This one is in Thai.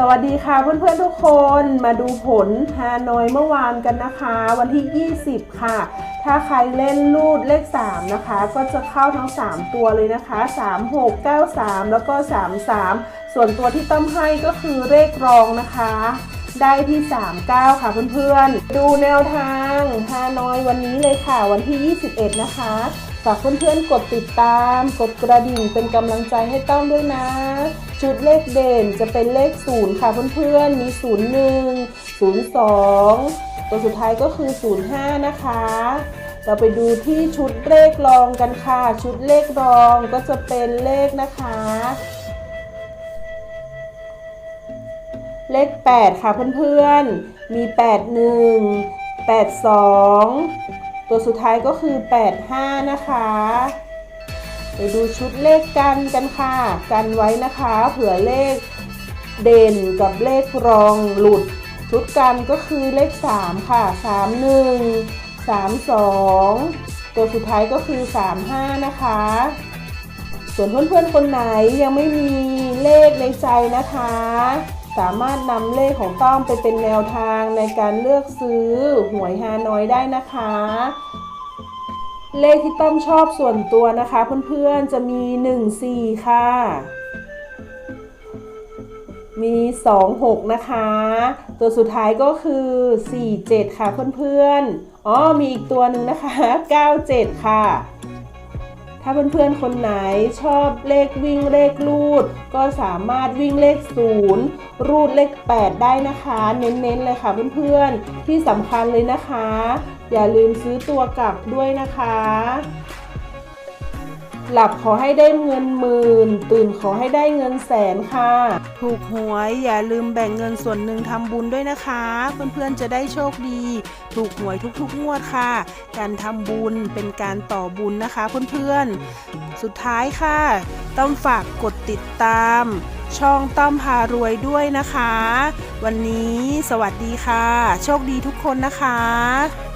สวัสดีค่ะเพื่อนๆทุกคนมาดูผลฮานอยเมื่อวานกันนะคะ วันที่ 20 ค่ะ ถ้าใครเล่นรูดเลข 3 นะคะ ก็จะเข้าทั้ง 3 ตัวเลยนะคะ 3 6 9 3 แล้วก็ 3 3 ส่วนตัวที่ต้องให้ก็คือเลขรองนะคะ ได้ที่ 39 ค่ะเพื่อนๆ ดูแนวทางฮานอยวันนี้เลยค่ะวันที่ 21 นะคะฝากเพื่อนๆกดติดตาม กดกระดิ่งเป็นกำลังใจให้ต้อมด้วยนะ ชุดเลขเด่นจะเป็นเลข0ค่ะเพื่อนๆ มี 01 02 ตัวสุดท้ายก็คือ 05 นะคะ เราไปดูที่ชุดเลขรองกันค่ะ ชุดเลขรองก็จะเป็นเลขนะคะ เลข 8 ค่ะเพื่อนๆ มี 81 82 ตัวสุดท้ายก็คือ 85 นะคะไปดูชุดเลขกันกันค่ะ กันไว้นะคะเผื่อเลขเด่นกับเลขรองหลุด ชุดกันก็คือเลข 3 ค่ะ 31 32 ตัวสุดท้ายก็คือ 35 นะคะ ส่วนเพื่อนๆคนไหนยังไม่มีเลขในใจนะคะ สามารถนำเลขของต้อมไปเป็นแนวทางในการเลือกซื้อหวยฮานอยได้นะคะ เลขที่ต้อมชอบส่วนตัวนะคะ เพื่อนๆจะมี 1 4 ค่ะ มี 2 6 นะคะ ตัวสุดท้ายก็คือ 4 7 ค่ะเพื่อนๆอ๋อมีอีกตัวหนึ่งนะคะ 9 7 ค่ะ ถ้าเพื่อนๆคนไหนชอบเลขวิ่งเลขรูด ก็สามารถวิ่งเลข 0 รูดเลข 8 ได้นะคะ เน้นๆเลยค่ะเพื่อนๆที่สำคัญเลยนะคะ อย่าลืมซื้อตัวกลับด้วยนะคะ หลับขอให้ได้เงินหมื่น ตื่นขอให้ได้เงินแสนค่ะ ถูกหวยอย่าลืมแบ่งเงินส่วนหนึ่งทำบุญด้วยนะคะ เพื่อนๆจะได้โชคดี ถูกหวยทุกๆงวดค่ะ การทำบุญเป็นการต่อบุญนะคะเพื่อนๆ สุดท้ายค่ะ ต้องฝากกดติดตาม ช่องต้อมพารวยด้วยนะคะ วันนี้สวัสดีค่ะ โชคดีทุกคนนะคะ